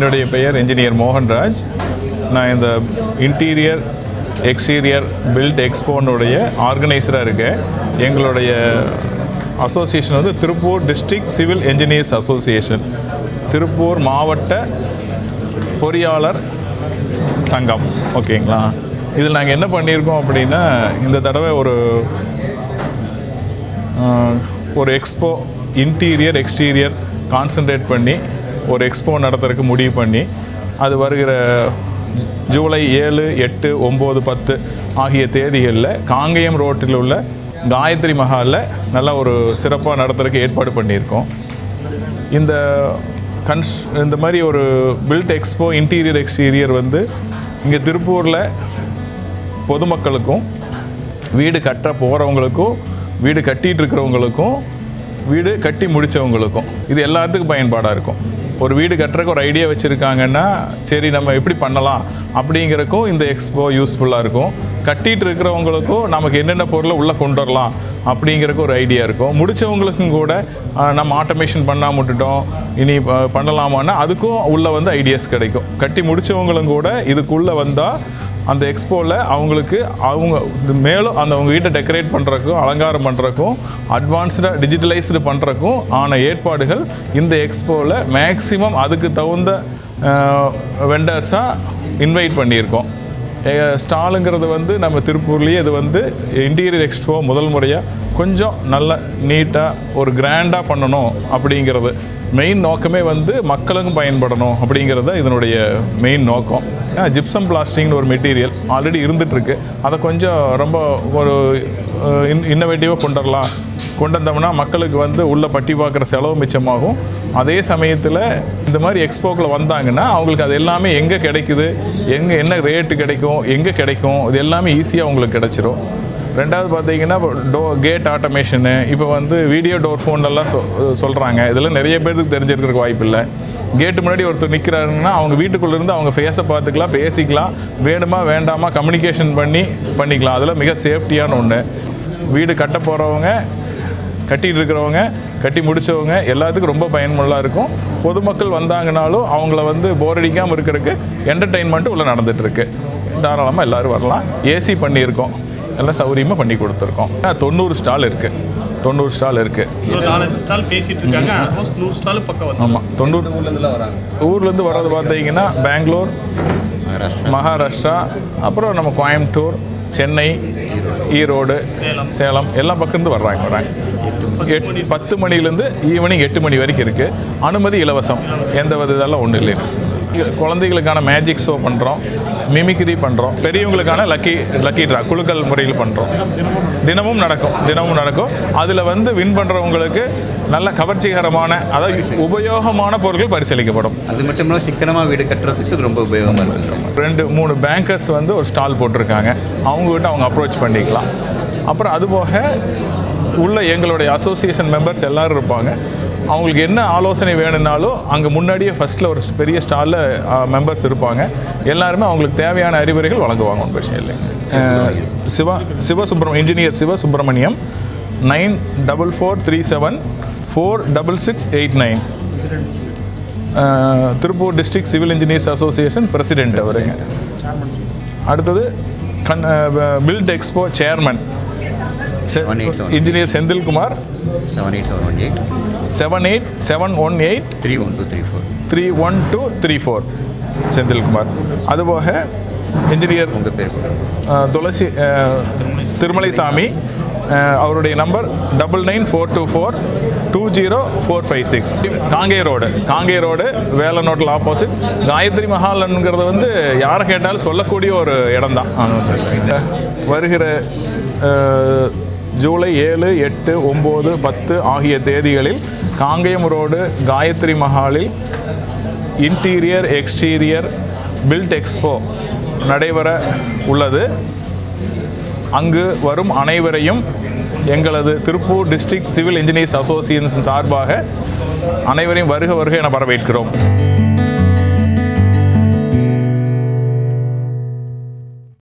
என்னுடைய பெயர் என்ஜினியர் மோகன்ராஜ். நான் இந்த இன்டீரியர் எக்ஸ்டீரியர் பில்ட் எக்ஸ்போனுடைய ஆர்கனைசராக இருக்கேன். எங்களுடைய அசோசியேஷன் வந்து Tiruppur district civil engineers association Tiruppur மாவட்ட பொறியாளர் சங்கம். ஓகேங்களா இதில் நாங்கள் என்ன பண்ணியிருக்கோம் அப்படின்னா இந்த தடவை ஒரு ஒரு எக்ஸ்போ இன்டீரியர் எக்ஸ்டீரியர் கான்சென்ட்ரேட் பண்ணி ஒரு எக்ஸ்போ நடத்துறதுக்கு முடிவு பண்ணி அது வருகிற ஜூலை ஏழு எட்டு ஒம்பது பத்து ஆகிய தேதிகளில் காங்கேயம் ரோட்டில் உள்ள காயத்ரி மஹாலில் நல்லா ஒரு சிறப்பாக நடத்துறதுக்கு ஏற்பாடு பண்ணியிருக்கோம். இந்த கன்ஸ் இந்த மாதிரி ஒரு பில்ட் எக்ஸ்போ இன்டீரியர் எக்ஸ்டீரியர் வந்து இங்கே திருப்பூரில் பொதுமக்களுக்கும் வீடு கட்ட போகிறவங்களுக்கும் வீடு கட்டிகிட்டு இருக்கிறவங்களுக்கும் வீடு கட்டி முடித்தவங்களுக்கும் இது எல்லாத்துக்கும் பயன்பாடாக இருக்கும். ஒரு வீடு கட்டுறக்கு ஒரு ஐடியா வச்சுருக்காங்கன்னா சரி நம்ம எப்படி பண்ணலாம்? அப்படிங்கிறக்கும் இந்த எக்ஸ்போ யூஸ்ஃபுல்லாக இருக்கும். கட்டிகிட்டு இருக்கிறவங்களுக்கும் நமக்கு என்னென்ன பொருளை உள்ளே கொண்டு வரலாம் அப்படிங்கிறக்கு ஒரு ஐடியா இருக்கும். முடித்தவங்களுக்கும் கூட நம்ம ஆட்டோமேஷன் பண்ணாமல் விட்டுட்டோம் இனி பண்ணலாமான்னா அதுக்கும் உள்ளே வந்து ஐடியாஸ் கிடைக்கும். கட்டி முடித்தவங்களும் கூட இதுக்குள்ளே வந்தால் அந்த எக்ஸ்போவில் அவங்களுக்கு அவங்க மேலும் அந்த அவங்க வீட்டை டெக்கரேட் பண்ணுறக்கும் அலங்காரம் பண்ணுறக்கும் அட்வான்ஸ்டாக டிஜிட்டலைஸ்டு பண்ணுறக்கும் ஆன ஏற்பாடுகள் இந்த எக்ஸ்போவில் மேக்ஸிமம் அதுக்கு தகுந்த வெண்டர்ஸாக இன்வைட் பண்ணியிருக்கோம். ஸ்டாலுங்கிறது வந்து நம்ம திருப்பூர்லேயே இது வந்து இன்டீரியர் எக்ஸ்போ முதல் முறையாக கொஞ்சம் நல்ல நீட்டாக ஒரு கிராண்டாக பண்ணணும் அப்படிங்கிறது. மெயின் நோக்கமே வந்து மக்களுக்கும் பயன்படணும் அப்படிங்கிறது தான் இதனுடைய மெயின் நோக்கம். ஜிப்சம் பிளாஸ்டிங்னு ஒரு மெட்டீரியல் ஆல்ரெடி இருந்துகிட்ருக்கு அதை கொஞ்சம் ரொம்ப ஒரு இன் இன்னோவேட்டிவாக கொண்டு வரலாம் கொண்டு வந்தோம்னா மக்களுக்கு வந்து உள்ளே பட்டி பார்க்குற செலவு மிச்சமாகும். அதே சமயத்தில் இந்த மாதிரி எக்ஸ்போக்கில் வந்தாங்கன்னா அவங்களுக்கு அது எல்லாமே எங்கே கிடைக்குது? எங்கே என்ன ரேட்டு கிடைக்கும்? எங்கே கிடைக்கும்? இது எல்லாமே ஈஸியாக அவங்களுக்கு கிடைச்சிரும். ரெண்டாவது பார்த்தீங்கன்னா டோ கேட் ஆட்டோமேஷனு இப்போ வந்து வீடியோ டோர் ஃபோன்லாம் சொ சொல்கிறாங்க இதெல்லாம் நிறைய பேருக்கு தெரிஞ்சிருக்கிறதுக்கு வாய்ப்பு இல்லை கேட்டு முன்னாடி ஒருத்தர் நிற்கிறாருன்னா அவங்க வீட்டுக்குள்ளேருந்து அவங்க ஃபேஸை பார்த்துக்கலாம் பேசிக்கலாம். வேணுமா வேண்டாமா கம்யூனிகேஷன் பண்ணி பண்ணிக்கலாம். அதில் மிக சேஃப்டியான ஒன்று வீடு கட்ட போகிறவங்க கட்டிகிட்டு இருக்கிறவங்க கட்டி முடிச்சவங்க எல்லாத்துக்கும் ரொம்ப பயனுள்ளதாக இருக்கும். பொதுமக்கள் வந்தாங்கனாலும் அவங்கள வந்து போர் அடிக்காமல் இருக்கிறதுக்கு என்டர்டெயின்மெண்ட்டு உள்ளே நடந்துகிட்ருக்கு தாராளமாக எல்லோரும் வரலாம். ஏசி பண்ணியிருக்கோம். எல்லாம் சௌகரியமாக பண்ணி கொடுத்துருக்கோம். ஆ, தொண்ணூறு ஸ்டால் இருக்குது தொண்ணூறு ஸ்டால் இருக்குது ஒரு நாலஞ்சு ஸ்டால் பேசிட்டு இருக்காங்க. ஆல்மோஸ்ட் நூறு ஸ்டால் பக்கம் வந்து ஆமாம் தொண்ணூறு ஊர்லேருந்து வர்றது பார்த்தீங்கன்னா பெங்களூர் மகாராஷ்டிரா. அப்புறம் நம்ம கோயம்புத்தூர் சென்னை ஈரோடு சேலம். எல்லா பக்கத்துலேருந்து வர்றாங்க வர்றாங்க. எட் பத்து மணிலேருந்து ஈவினிங் எட்டு மணி வரைக்கும் இருக்குது அனுமதி இலவசம். எந்த வித இதெல்லாம் ஒன்றும் இல்லை குழந்தைகளுக்கான மேஜிக் ஷோ பண்ணுறோம் மிமிக்ரி பண்ணுறோம் பெரியவங்களுக்கான லக்கி லக்கி ட்ரா குழுக்கள் முறையில் பண்ணுறோம் தினமும் நடக்கும் தினமும் நடக்கும். அதில் வந்து வின் பண்ணுறவங்களுக்கு நல்ல கவர்ச்சிகரமான அதாவது உபயோகமான பொருட்கள் பரிசீலிக்கப்படும். அது மட்டும் இல்லாமல் சிக்கனமாக வீடு கட்டுறதுக்கு ரொம்ப உபயோகமாக இருக்கும். ரெண்டு மூணு பேங்கர்ஸ் வந்து ஒரு ஸ்டால் போட்டிருக்காங்க. அவங்ககிட்ட அவங்க அப்ரோச் பண்ணிக்கலாம். அப்புறம் அதுபோக உள்ள எங்களுடைய அசோசியேஷன் மெம்பர்ஸ் எல்லாரும் இருப்பாங்க. அவங்களுக்கு என்ன ஆலோசனை வேணும்னாலும் அங்கே முன்னாடியே ஃபஸ்ட்டில் ஒரு பெரிய ஸ்டாலில் மெம்பர்ஸ் இருப்பாங்க. எல்லாருமே அவங்களுக்கு தேவையான அறிவுரைகள் வழங்குவாங்க ஒன்றும் பிரச்சனை இல்லைங்க அஹ், Siva சிவசுப்ரம engineer Sivasubramaniam nine double four three seven four double six eight nine. Tiruppur district civil engineers association president அவருங்க. அடுத்தது கண் build expo chairman. Engineer Senthilkumar seven eight seven one eight seven eight seven one eight three one two three four three one two three four Senthilkumar. அதுபோக engineer உங்கள் பேர் துளசி திருமலைசாமி அவருடைய number double nine four two four two zero four five six Kange road Kange road வேலனோட்டில் opposite Gayathri மஹால்ங்கிறது வந்து யாரை கேட்டாலும் சொல்லக்கூடிய ஒரு இடம் தான் வருகிற ஜூலை ஏழு எட்டு ஒம்பது பத்து ஆகிய தேதிகளில் காங்கேயம் ரோடு காயத்ரி மஹாலில் இன்டீரியர் எக்ஸ்டீரியர் பில்ட் எக்ஸ்போ நடைபெற உள்ளது. அங்கு வரும் அனைவரையும் எங்களது Tiruppur district civil engineers association சார்பாக அனைவரையும் வருக வருக என வரவேற்கிறோம்.